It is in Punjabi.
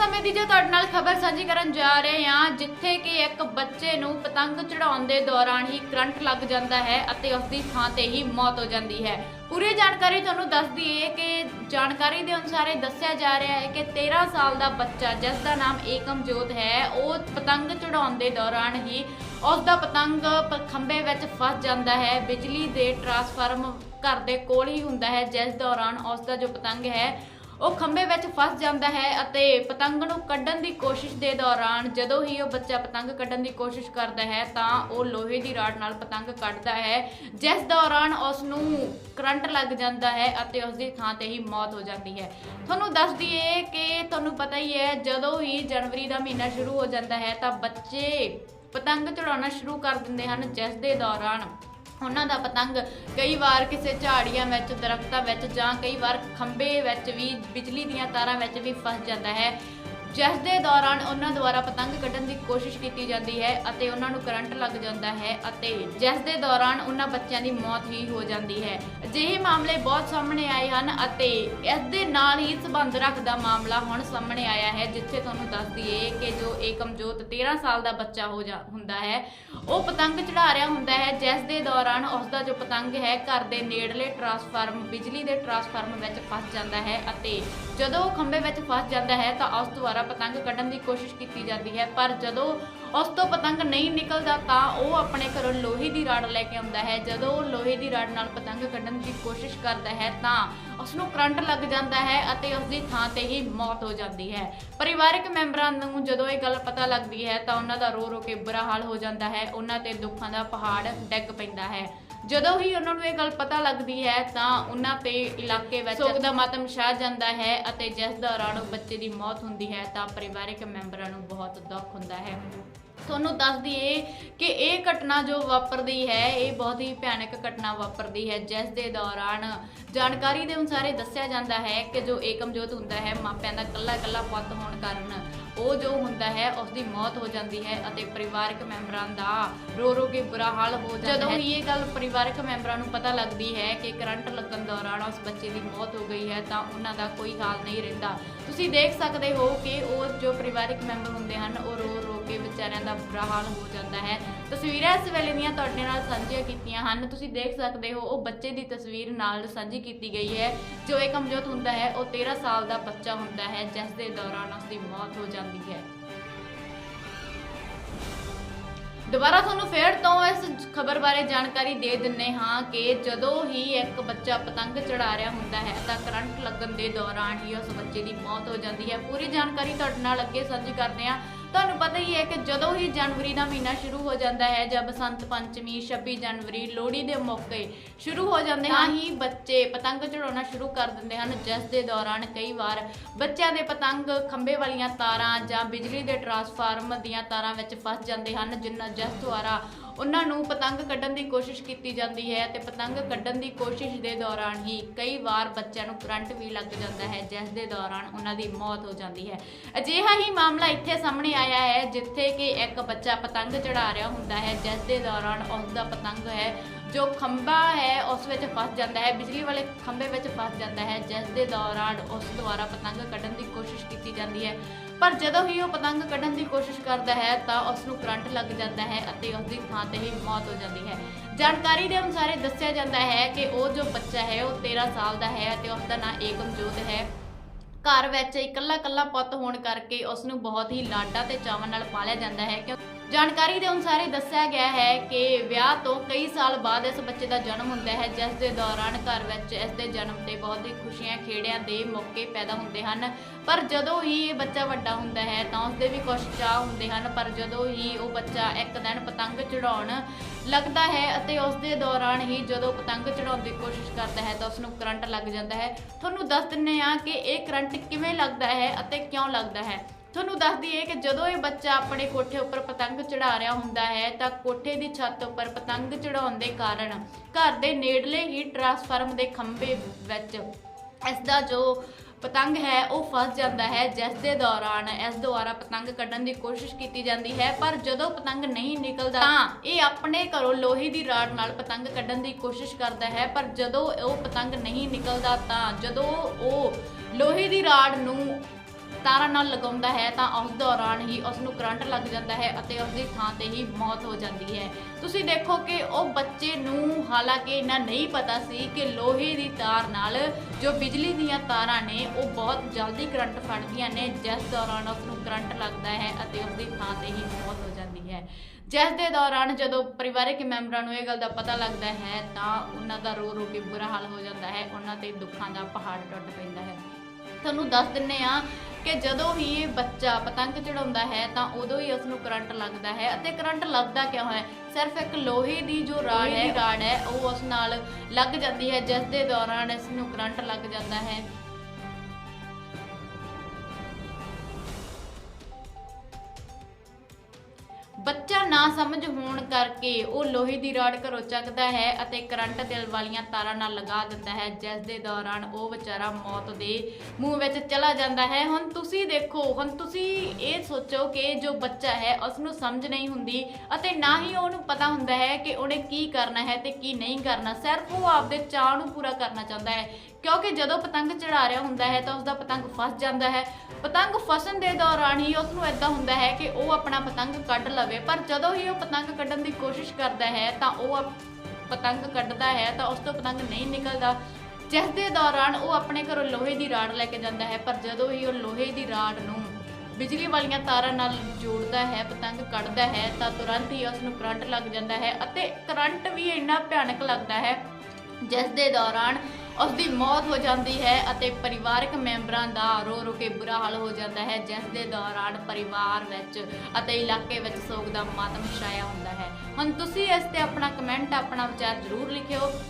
ਸਮੇਂ ਦੀ ਜੋ ਤੁਹਾਡੇ ਨਾਲ ਖਬਰ ਸਾਂਝੀ ਕਰਨ ਜਾ ਰਹੇ ਹਾਂ, ਜਿੱਥੇ ਕਿ ਇੱਕ ਬੱਚੇ ਨੂੰ ਪਤੰਗ ਚੜਾਉਣ ਦੇ ਦੌਰਾਨ ਹੀ ਕਰੰਟ ਲੱਗ ਜਾਂਦਾ ਹੈ ਅਤੇ ਉਸ ਦੀ ਥਾਂ ਤੇ ਹੀ ਮੌਤ ਹੋ ਜਾਂਦੀ ਹੈ। ਪੂਰੀ ਜਾਣਕਾਰੀ ਤੁਹਾਨੂੰ ਦੱਸ ਦਈਏ ਕਿ ਜਾਣਕਾਰੀ ਦੇ ਅਨੁਸਾਰ ਇਹ ਦੱਸਿਆ ਜਾ ਰਿਹਾ ਹੈ ਕਿ 13 ਸਾਲ ਦਾ ਬੱਚਾ, ਜਿਸ ਦਾ ਨਾਮ ਏਕਮਜੋਤ ਹੈ, ਉਹ ਪਤੰਗ ਚੜਾਉਣ ਦੇ ਦੌਰਾਨ ਹੀ ਉਸ ਦਾ ਪਤੰਗ ਖੰਭੇ ਵਿੱਚ ਫਸ ਜਾਂਦਾ ਹੈ। ਬਿਜਲੀ ਦੇ ਟਰਾਂਸਫਾਰਮ ਘਰ ਦੇ ਕੋਲ ਹੀ ਹੁੰਦਾ ਹੈ, ਜਿਸ ਦੌਰਾਨ ਉਸ ਦਾ ਜੋ ਪਤੰਗ ਹੈ ਉਹ ਖੰਭੇ ਵਿੱਚ ਫਸ ਜਾਂਦਾ ਹੈ ਅਤੇ ਪਤੰਗ ਨੂੰ ਕੱਢਣ ਦੀ ਕੋਸ਼ਿਸ਼ ਦੇ ਦੌਰਾਨ ਜਦੋਂ ਹੀ ਉਹ ਬੱਚਾ ਪਤੰਗ ਕੱਢਣ ਦੀ ਕੋਸ਼ਿਸ਼ ਕਰਦਾ ਹੈ ਤਾਂ ਉਹ ਲੋਹੇ ਦੀ ਰਾਡ ਨਾਲ ਪਤੰਗ ਕੱਢਦਾ ਹੈ, ਜਿਸ ਦੌਰਾਨ ਉਸ ਨੂੰ ਕਰੰਟ ਲੱਗ ਜਾਂਦਾ ਹੈ ਅਤੇ ਉਸ ਦੀ ਥਾਂ ਤੇ ਹੀ ਮੌਤ ਹੋ ਜਾਂਦੀ ਹੈ। ਤੁਹਾਨੂੰ ਦੱਸ ਦਈਏ ਕਿ ਤੁਹਾਨੂੰ ਪਤਾ ਹੀ ਹੈ, ਜਦੋਂ ਹੀ ਜਨਵਰੀ ਦਾ ਮਹੀਨਾ ਸ਼ੁਰੂ ਹੋ ਜਾਂਦਾ ਹੈ ਤਾਂ ਬੱਚੇ ਪਤੰਗ ਚੜਾਉਣਾ ਸ਼ੁਰੂ ਕਰ ਦਿੰਦੇ ਹਨ, ਜਿਸ ਦੇ ਦੌਰਾਨ ਉਹਨਾਂ ਦਾ ਪਤੰਗ ਕਈ ਵਾਰ ਕਿਸੇ ਝਾੜੀਆਂ ਵਿੱਚ, ਦਰਖਤਾਂ ਵਿੱਚ ਜਾਂ ਕਈ ਵਾਰ ਖੰਭੇ ਵਿੱਚ ਵੀ, ਬਿਜਲੀ ਦੀਆਂ ਤਾਰਾਂ ਵਿੱਚ ਵੀ ਫਸ ਜਾਂਦਾ ਹੈ। ਜਿਸ ਦੇ ਦੌਰਾਨ ਉਹਨਾਂ ਦੁਆਰਾ ਪਤੰਗ ਕੱਢਣ ਦੀ ਕੋਸ਼ਿਸ਼ ਕੀਤੀ ਜਾਂਦੀ ਹੈ ਅਤੇ ਉਹਨਾਂ ਨੂੰ ਕਰੰਟ ਲੱਗ ਜਾਂਦਾ ਹੈ ਅਤੇ ਜਿਸ ਦੇ ਦੌਰਾਨ ਉਹਨਾਂ ਬੱਚਿਆਂ ਦੀ ਮੌਤ ਹੀ ਹੋ ਜਾਂਦੀ ਹੈ। ਅਜਿਹੇ ਮਾਮਲੇ ਬਹੁਤ ਸਾਹਮਣੇ ਆਏ ਹਨ ਅਤੇ ਇਸ ਦੇ ਨਾਲ ਹੀ ਸੰਬੰਧ ਰੱਖਦਾ ਮਾਮਲਾ ਹੁਣ ਸਾਹਮਣੇ ਆਇਆ ਹੈ, ਜਿੱਥੇ ਤੁਹਾਨੂੰ ਦੱਸ ਦਈਏ ਕਿ ਜੋ ਏਕਮਜੋਤ 13 ਸਾਲ ਦਾ ਬੱਚਾ ਹੋ ਜਾ, ਹੁੰਦਾ ਹੈ, ਉਹ ਪਤੰਗ ਚੜਾ ਰਿਹਾ ਹੁੰਦਾ ਹੈ। ਜਿਸ ਦੇ ਦੌਰਾਨ ਉਸ ਦਾ ਜੋ ਪਤੰਗ ਹੈ, ਘਰ ਦੇ ਨੇੜਲੇ ਟਰਾਂਸਫਾਰਮ, ਬਿਜਲੀ ਦੇ ਟਰਾਂਸਫਾਰਮ ਵਿੱਚ ਫਸ ਜਾਂਦਾ ਹੈ ਅਤੇ ਜਦੋਂ ਉਹ ਖੰਭੇ ਵਿੱਚ ਫਸ ਜਾਂਦਾ ਹੈ ਤਾਂ ਉਸ ਦੁਆਰਾ ਪਤੰਗ ਕੱਢਣ ਦੀ ਕੋਸ਼ਿਸ਼ ਕੀਤੀ ਜਾਂਦੀ ਹੈ, ਪਰ ਜਦੋਂ ਉਸ ਤੋਂ ਪਤੰਗ ਨਹੀਂ ਨਿਕਲਦਾ ਤਾਂ ਉਹ ਆਪਣੇ ਘਰੋਂ ਲੋਹੇ ਦੀ ਰਾੜ ਲੈ ਕੇ ਆਉਂਦਾ ਹੈ। ਜਦੋਂ ਉਹ ਲੋਹੇ ਦੀ ਰਾੜ ਨਾਲ ਪਤੰਗ ਕੱਢਣ ਦੀ ਕੋਸ਼ਿਸ਼ ਕਰਦਾ ਹੈ ਤਾਂ ਉਸ ਨੂੰ ਕਰੰਟ ਲੱਗ ਜਾਂਦਾ ਹੈ ਅਤੇ ਉਸ ਦੀ ਥਾਂ ਤੇ ਹੀ ਮੌਤ ਹੋ ਜਾਂਦੀ ਹੈ। ਪਰਿਵਾਰਕ ਮੈਂਬਰਾਂ ਨੂੰ ਜਦੋਂ ਇਹ ਗੱਲ ਪਤਾ ਲੱਗਦੀ ਹੈ ਤਾਂ ਉਹਨਾਂ ਦਾ ਰੋ ਰੋ ਕੇ ਬੁਰਾ ਹਾਲ ਹੋ ਜਾਂਦਾ ਹੈ। ਉਹਨਾਂ ਤੇ ਦੁੱਖਾਂ ਦਾ ਪਹਾੜ ਡਿੱਗ ਪੈਂਦਾ ਹੈ। ਜਦੋਂ ਹੀ ਉਹਨਾਂ ਨੂੰ ਇਹ ਗੱਲ ਪਤਾ ਲੱਗਦੀ ਹੈ ਤਾਂ ਉਹਨਾਂ ਤੇ ਇਲਾਕੇ ਵਿੱਚ ਸੋਗ ਦਾ ਮਾਤਮ ਛਾ ਜਾਂਦਾ ਹੈ ਅਤੇ ਜਿਸ ਦੌਰਾਨ ਬੱਚੇ ਦੀ ਮੌਤ ਹੁੰਦੀ ਹੈ ਤਾਂ ਪਰਿਵਾਰਕ ਮੈਂਬਰਾਂ ਨੂੰ ਬਹੁਤ ਦੁੱਖ ਹੁੰਦਾ ਹੈ। ਤੁਹਾਨੂੰ ਦੱਸ ਦਈਏ ਕਿ ਇਹ ਘਟਨਾ ਜੋ ਵਾਪਰਦੀ ਹੈ, ਇਹ ਬਹੁਤ ਹੀ ਭਿਆਨਕ ਘਟਨਾ ਵਾਪਰਦੀ ਹੈ, ਜਿਸ ਦੇ ਦੌਰਾਨ ਜਾਣਕਾਰੀ ਦੇ ਅਨੁਸਾਰ ਇਹ ਦੱਸਿਆ ਜਾਂਦਾ ਹੈ ਕਿ ਜੋ ਏਕਮਜੋਤ ਹੁੰਦਾ ਹੈ, ਮਾਪਿਆਂ ਦਾ ਇਕੱਲਾ ਇਕੱਲਾ ਪੁੱਤ ਹੋਣ ਕਾਰਨ ਉਹ ਜੋ ਹੁੰਦਾ ਹੈ ਉਸ ਦੀ ਮੌਤ ਹੋ ਜਾਂਦੀ ਹੈ ਅਤੇ ਪਰਿਵਾਰਕ ਮੈਂਬਰਾਂ ਦਾ ਰੋ ਰੋ ਕੇ ਬੁਰਾ ਹਾਲ ਹੋ ਜਾਂਦਾ ਹੈ ਜਦੋਂ ਹੀ। ਇਹ ਗੱਲ ਪਰਿਵਾਰਕ ਮੈਂਬਰਾਂ ਨੂੰ ਪਤਾ ਲੱਗਦੀ ਹੈ ਕਿ ਕਰੰਟ ਲੱਗਣ ਦੌਰਾਨ ਉਸ ਬੱਚੇ ਦੀ ਮੌਤ ਹੋ ਗਈ ਹੈ ਤਾਂ ਉਹਨਾਂ ਦਾ ਕੋਈ ਹਾਲ ਨਹੀਂ ਰਹਿੰਦਾ। ਤੁਸੀਂ ਦੇਖ ਸਕਦੇ ਹੋ ਕਿ ਉਹ ਜੋ ਪਰਿਵਾਰਕ ਮੈਂਬਰ ਹੁੰਦੇ ਹਨ ਉਹ ਰੋ ਰੋ ਕੇ ਵਿਚਾਰਿਆਂ ਦਾ ਬੁਰਾ ਹਾਲ ਹੋ ਜਾਂਦਾ ਹੈ। ਤਸਵੀਰਾਂ ਇਸ ਵੇਲੇ ਦੀਆਂ ਤੁਹਾਡੇ ਨਾਲ ਸਾਂਝੀਆਂ ਕੀਤੀਆਂ ਹਨ। ਤੁਸੀਂ ਦੇਖ ਸਕਦੇ ਹੋ, ਉਹ ਬੱਚੇ ਦੀ ਤਸਵੀਰ ਨਾਲ ਸਾਂਝੀ ਕੀਤੀ ਗਈ ਹੈ, ਜੋ ਇਹ ਕਮਜ਼ੋਰ ਹੁੰਦਾ ਹੈ, ਉਹ 13 ਸਾਲ ਦਾ ਬੱਚਾ ਹੁੰਦਾ ਹੈ, ਜਿਸ ਦੇ ਦੌਰਾਨ ਉਸ ਦੀ ਮੌਤ ਹੋ ਜਾਂਦੀ ਹੈ। ਦੁਬਾਰਾ ਤੁਹਾਨੂੰ ਫੇਰ ਤੋਂ ਇਸ ਖਬਰ ਬਾਰੇ ਜਾਣਕਾਰੀ ਦੇ ਦਿੰਨੇ ਹਾਂ ਕਿ ਜਦੋਂ ਹੀ ਇੱਕ ਬੱਚਾ ਪਤੰਗ ਚੜਾ ਰਿਹਾ ਹੁੰਦਾ ਹੈ, ਤਾਂ ਕਰੰਟ ਲੱਗਣ ਦੇ ਦੌਰਾਨ ਹੀ ਉਸ ਬੱਚੇ ਦੀ ਮੌਤ ਹੋ ਜਾਂਦੀ ਹੈ। ਪੂਰੀ ਜਾਣਕਾਰੀ ਤੁਹਾਡੇ ਨਾਲ ਅੱਗੇ ਸਾਂਝੀ ਕਰਦੇ ਹਾਂ। ਤੁਹਾਨੂੰ ਪਤਾ ਹੀ ਹੈ ਕਿ ਜਦੋਂ ਹੀ ਜਨਵਰੀ ਦਾ ਮਹੀਨਾ ਸ਼ੁਰੂ ਹੋ ਜਾਂਦਾ ਹੈ ਜਦ ਬਸੰਤ ਪੰਚਮੀ 26 ਜਨਵਰੀ ਲੋਹੜੀ ਦੇ ਮੌਕੇ ਸ਼ੁਰੂ ਹੋ ਜਾਂਦੇ ਹਨ। ਹੀ ਬੱਚੇ ਪਤੰਗ ਚੜਾਉਣਾ ਸ਼ੁਰੂ ਕਰ ਦਿੰਦੇ ਹਨ। ਜਿਸ ਦੇ ਦੌਰਾਨ ਕਈ ਵਾਰ ਬੱਚਿਆਂ ਦੇ ਪਤੰਗ ਖੰਭੇ ਵਾਲੀਆਂ ਤਾਰਾਂ ਜਾਂ ਬਿਜਲੀ ਦੇ ਟਰਾਂਸਫਾਰਮ ਦੀਆਂ ਤਾਰਾਂ ਵਿੱਚ ਫਸ ਜਾਂਦੇ ਹਨ ਜਿਨ੍ਹਾਂ ਜਿਸ ਦੁਆਰਾ ਉਹਨਾਂ ਨੂੰ ਪਤੰਗ ਕੱਢਣ ਦੀ ਕੋਸ਼ਿਸ਼ ਕੀਤੀ ਜਾਂਦੀ ਹੈ ਤੇ ਪਤੰਗ ਕੱਢਣ ਦੀ ਕੋਸ਼ਿਸ਼ ਦੇ ਦੌਰਾਨ ਹੀ ਕਈ ਵਾਰ ਬੱਚਿਆਂ ਨੂੰ ਕਰੰਟ ਵੀ ਲੱਗ ਜਾਂਦਾ ਹੈ, ਜਿਸ ਦੇ ਦੌਰਾਨ ਉਹਨਾਂ ਦੀ ਮੌਤ ਹੋ ਜਾਂਦੀ ਹੈ। ਅਜਿਹਾ ਹੀ ਮਾਮਲਾ ਇੱਥੇ ਸਾਹਮਣੇ ਆਇਆ ਹੈ, ਜਿੱਥੇ ਕਿ ਇੱਕ ਬੱਚਾ ਪਤੰਗ ਚੜਾ ਰਿਹਾ ਹੁੰਦਾ ਹੈ, ਜਿਸ ਦੇ ਦੌਰਾਨ ਉਸ ਦਾ ਪਤੰਗ ਹੈ ਜੋ ਖੰਭਾ ਹੈ, ਉਸ ਵਿੱਚ ਫਸ ਜਾਂਦਾ ਹੈ, ਬਿਜਲੀ ਵਾਲੇ ਖੰਭੇ ਵਿੱਚ ਫਸ ਜਾਂਦਾ ਹੈ, ਜਿਸ ਦੇ ਦੌਰਾਨ ਉਸ ਦੁਆਰਾ ਪਤੰਗ ਕੱਢਣ ਦੀ ਕੋਸ਼ਿਸ਼ ਕੀਤੀ ਜਾਂਦੀ ਹੈ। ਪਰ ਜਦੋਂ ਹੀ ਉਹ ਪਤੰਗ ਕੱਢਣ ਦੀ ਕੋਸ਼ਿਸ਼ ਕਰਦਾ ਹੈ, ਤਾਂ ਉਸ ਨੂੰ ਕਰੰਟ ਲੱਗ ਜਾਂਦਾ ਹੈ ਅਤੇ ਉਸ ਦੀ ਥਾਂ ਤੇ ਹੀ ਮੌਤ ਹੋ ਜਾਂਦੀ ਹੈ। ਜਾਣਕਾਰੀ ਦੇ ਅਨੁਸਾਰ ਦੱਸਿਆ ਜਾਂਦਾ ਹੈ ਕਿ ਉਹ ਜੋ ਬੱਚਾ ਹੈ, ਉਹ 13 ਸਾਲ ਦਾ ਹੈ ਅਤੇ ਉਸ ਦਾ ਨਾਂ ਏਕਮਜੋਤ ਹੈ। ਘਰ ਵਿੱਚ ਇਕੱਲਾ ਇਕੱਲਾ ਪੁੱਤ ਹੋਣ ਕਰਕੇ ਉਸ ਨੂੰ ਬਹੁਤ ਹੀ ਲਾਡਾ ਤੇ ਚਾਵਾਂ ਨਾਲ ਪਾਲਿਆ ਜਾਂਦਾ ਹੈ ਕਿਉਂ ਜਾਣਕਾਰੀ ਦੇ ਅਨੁਸਾਰ ਇਹ ਦੱਸਿਆ ਗਿਆ ਹੈ ਕਿ ਵਿਆਹ ਤੋਂ ਕਈ ਸਾਲ ਬਾਅਦ ਇਸ ਬੱਚੇ ਦਾ ਜਨਮ ਹੁੰਦਾ ਹੈ, ਜਿਸ ਦੇ ਦੌਰਾਨ ਘਰ ਵਿੱਚ ਇਸ ਦੇ ਜਨਮ ਤੇ ਬਹੁਤ ਹੀ ਖੁਸ਼ੀਆਂ ਖੇੜਿਆਂ ਦੇ ਮੌਕੇ ਪੈਦਾ ਹੁੰਦੇ ਹਨ। ਪਰ ਜਦੋਂ ਹੀ ਇਹ ਬੱਚਾ ਵੱਡਾ ਹੁੰਦਾ ਹੈ ਤਾਂ ਉਸ ਦੇ ਵੀ ਕੁਝ ਚਾਹ ਹੁੰਦੇ ਹਨ, ਪਰ ਜਦੋਂ ਹੀ ਉਹ ਬੱਚਾ ਇੱਕ ਦਿਨ ਪਤੰਗ ਚੜਾਉਣ ਲੱਗਦਾ ਹੈ ਅਤੇ ਉਸ ਦੇ ਦੌਰਾਨ ਹੀ ਜਦੋਂ ਪਤੰਗ ਚੜਾਉਣ ਦੀ ਕੋਸ਼ਿਸ਼ ਕਰਦਾ ਹੈ ਤਾਂ ਉਸ ਨੂੰ ਕਰੰਟ ਲੱਗ ਜਾਂਦਾ ਹੈ। ਤੁਹਾਨੂੰ ਦੱਸ ਦਿੰਨੇ ਆ ਕਿ ਇਹ ਕਰੰਟ ਕਿਵੇਂ ਲੱਗਦਾ ਹੈ ਅਤੇ ਕਿਉਂ ਲੱਗਦਾ ਹੈ। ਤੁਹਾਨੂੰ ਦੱਸ ਦਈਏ ਕਿ ਜਦੋਂ ਇਹ ਬੱਚਾ ਆਪਣੇ ਕੋਠੇ ਉੱਪਰ ਪਤੰਗ ਚੜਾ ਰਿਹਾ ਹੁੰਦਾ ਹੈ, ਤਾਂ ਕੋਠੇ ਦੀ ਛੱਤ ਉੱਪਰ ਪਤੰਗ ਚੜਾਉਣ ਦੇ ਕਾਰਨ ਘਰ ਦੇ ਨੇੜਲੇ ਹੀ ਟਰਾਂਸਫਾਰਮ ਦੇ ਖੰਭੇ ਵਿੱਚ ਇਸ ਦਾ ਜੋ ਪਤੰਗ ਹੈ, ਉਹ ਫਸ ਜਾਂਦਾ ਹੈ। ਜਿਸ ਦੇ ਦੌਰਾਨ ਇਸ ਦੁਆਰਾ ਪਤੰਗ ਕੱਢਣ ਦੀ ਕੋਸ਼ਿਸ਼ ਕੀਤੀ ਜਾਂਦੀ ਹੈ, ਪਰ ਜਦੋਂ ਪਤੰਗ ਨਹੀਂ ਨਿਕਲਦਾ, ਤਾਂ ਇਹ ਆਪਣੇ ਘਰੋਂ ਲੋਹੇ ਦੀ ਰਾਡ ਨਾਲ ਪਤੰਗ ਕੱਢਣ ਦੀ ਕੋਸ਼ਿਸ਼ ਕਰਦਾ ਹੈ। ਪਰ ਜਦੋਂ ਉਹ ਪਤੰਗ ਨਹੀਂ ਨਿਕਲਦਾ, ਤਾਂ ਜਦੋਂ ਉਹ ਲੋਹੇ ਦੀ ਰਾਡ ਨੂੰ ਤਾਰਾਂ ਨਾਲ ਲਗਾਉਂਦਾ ਹੈ ਤਾਂ ਉਸ ਦੌਰਾਨ ਹੀ ਉਸ ਨੂੰ ਕਰੰਟ ਲੱਗ ਜਾਂਦਾ ਹੈ ਅਤੇ ਉਸ ਦੀ ਥਾਂ ਤੇ ਹੀ ਮੌਤ ਹੋ ਜਾਂਦੀ ਹੈ। ਤੁਸੀਂ ਦੇਖੋ ਕਿ ਉਹ ਬੱਚੇ ਨੂੰ ਹਾਲਾਂਕਿ ਇਹਨਾਂ ਨਹੀਂ ਪਤਾ ਸੀ ਕਿ ਲੋਹੇ ਦੀ ਤਾਰ ਨਾਲ ਜੋ ਬਿਜਲੀ ਦੀਆਂ ਤਾਰਾਂ ਨੇ, ਉਹ ਬਹੁਤ ਜਲਦੀ ਕਰੰਟ ਫੜਦੀਆਂ ਨੇ, ਜਿਸ ਦੌਰਾਨ ਉਸ ਨੂੰ ਕਰੰਟ ਲੱਗਦਾ ਹੈ ਅਤੇ ਉਸ ਦੀ ਥਾਂ ਤੇ ਹੀ ਮੌਤ ਹੋ ਜਾਂਦੀ ਹੈ। ਜਿਸ ਦੇ ਦੌਰਾਨ ਜਦੋਂ ਪਰਿਵਾਰਕ ਮੈਂਬਰਾਂ ਨੂੰ ਇਹ ਗੱਲ ਦਾ ਪਤਾ ਲੱਗਦਾ ਹੈ ਤਾਂ ਉਹਨਾਂ ਦਾ ਰੋ ਰੋ ਕੇ ਬੁਰਾ ਹਾਲ ਹੋ ਜਾਂਦਾ ਹੈ, ਉਹਨਾਂ ਤੇ ਦੁੱਖਾਂ ਦਾ ਪਹਾੜ ਟੁੱਟ ਪੈਂਦਾ ਹੈ। ਤੁਹਾਨੂੰ ਦੱਸ ਦਿੰਨੇ ਆ ਕਿ ਜਦੋਂ ਹੀ ਇਹ ਬੱਚਾ ਪਤੰਗ ਚੜਾਉਂਦਾ ਹੈ ਤਾਂ ਉਦੋਂ ਹੀ ਉਸ ਨੂੰ ਕਰੰਟ ਲੱਗਦਾ ਹੈ ਅਤੇ ਕਰੰਟ ਲੱਗਦਾ ਕਿਉਂ ਹੈ? ਸਿਰਫ ਇੱਕ ਲੋਹੇ ਦੀ ਜੋ ਰਾੜ ਹੈ ਰਾੜ ਹੈ ਉਹ ਉਸ ਨਾਲ ਲੱਗ ਜਾਂਦੀ ਹੈ ਜਿਸ ਦੇ ਦੌਰਾਨ ਇਸ ਨੂੰ ਕਰੰਟ ਲੱਗ ਜਾਂਦਾ ਹੈ। ਬੱਚਾ ਨਾ ਸਮਝ ਹੋਣ ਕਰਕੇ ਉਹ ਲੋਹੇ ਦੀ ਰਾਡ ਘਰੋਂ ਚੱਕਦਾ ਹੈ ਅਤੇ ਕਰੰਟ ਦਿਲ ਵਾਲੀਆਂ ਤਾਰਾਂ ਨਾਲ ਲਗਾ ਦਿੰਦਾ ਹੈ, ਜਿਸ ਦੇ ਦੌਰਾਨ ਉਹ ਵਿਚਾਰਾ ਮੌਤ ਦੇ ਮੂੰਹ ਵਿੱਚ ਚਲਾ ਜਾਂਦਾ ਹੈ। ਹੁਣ ਤੁਸੀਂ ਦੇਖੋ, ਹੁਣ ਤੁਸੀਂ ਇਹ ਸੋਚੋ ਕਿ ਜੋ ਬੱਚਾ ਹੈ ਉਸ ਨੂੰ ਸਮਝ ਨਹੀਂ ਹੁੰਦੀ ਅਤੇ ਨਾ ਹੀ ਉਹਨੂੰ ਪਤਾ ਹੁੰਦਾ ਹੈ ਕਿ ਉਹਨੇ ਕੀ ਕਰਨਾ ਹੈ ਤੇ ਕੀ ਨਹੀਂ ਕਰਨਾ। ਸਿਰਫ ਉਹ ਆਪਦੇ ਚਾਅ ਨੂੰ ਪੂਰਾ ਕਰਨਾ ਚਾਹੁੰਦਾ ਹੈ, ਕਿਉਂਕਿ ਜਦੋਂ ਪਤੰਗ ਚੜਾ ਰਿਹਾ ਹੁੰਦਾ ਹੈ ਤਾਂ ਉਸ ਦਾ ਪਤੰਗ ਫਸ ਜਾਂਦਾ ਹੈ। ਪਤੰਗ ਫਸਣ ਦੇ ਦੌਰਾਨ ਹੀ ਉਸ ਨੂੰ ਇਦਾਂ ਹੁੰਦਾ ਹੈ ਕਿ ਉਹ ਆਪਣਾ ਪਤੰਗ ਕੱਢ ਲਵੇ। ਪਰ ਜਦੋਂ ਹੀ ਉਹ ਪਤੰਗ ਕੱਢਣ ਦੀ ਕੋਸ਼ਿਸ਼ ਕਰਦਾ ਹੈ, ਤਾਂ ਉਹ ਅਪ- ਪਤੰਗ ਕੱਢਦਾ ਹੈ, ਤਾਂ ਉਸ ਤੋਂ ਪਤੰਗ ਨਹੀਂ ਨਿਕਲਦਾ। ਜਿਸ ਦੇ ਦੌਰਾਨ ਉਹ ਆਪਣੇ ਘਰੋਂ ਲੋਹੇ ਦੀ ਰਾੜ ਲੈ ਕੇ ਜਾਂਦਾ ਹੈ, ਪਰ ਜਦੋਂ ਹੀ ਉਹ ਲੋਹੇ ਦੀ ਰਾੜ ਨੂੰ ਬਿਜਲੀ ਵਾਲੀਆਂ ਤਾਰਾਂ ਨਾਲ ਜੋੜਦਾ ਹੈ, ਪਤੰਗ ਕੱਢਦਾ ਹੈ, ਤਾਂ ਤੁਰੰਤ ਹੀ ਉਸ ਨੂੰ ਕਰੰਟ ਲੱਗ ਜਾਂਦਾ ਹੈ ਅਤੇ ਕਰੰਟ ਵੀ ਇੰਨਾ ਭਿਆਨਕ ਲੱਗਦਾ ਹੈ, ਜਿਸ ਦੇ ਦੌਰਾਨ ਉਸ ਦੀ ਮੌਤ ਹੋ ਜਾਂਦੀ ਹੈ ਅਤੇ ਪਰਿਵਾਰਕ ਮੈਂਬਰਾਂ ਦਾ ਰੋ ਰੋ ਕੇ ਬੁਰਾ ਹਾਲ ਹੋ ਜਾਂਦਾ ਹੈ, ਜਿਸ ਦੇ ਦੌਰਾਨ ਪਰਿਵਾਰ ਵਿੱਚ ਅਤੇ ਇਲਾਕੇ ਵਿੱਚ ਸੋਗ ਦਾ ਮਾਤਮ ਛਾਇਆ ਹੁੰਦਾ ਹੈ। ਹੁਣ ਤੁਸੀਂ ਇਸ ਤੇ ਆਪਣਾ ਕਮੈਂਟ ਆਪਣਾ ਵਿਚਾਰ ਜ਼ਰੂਰ ਲਿਖਿਓ।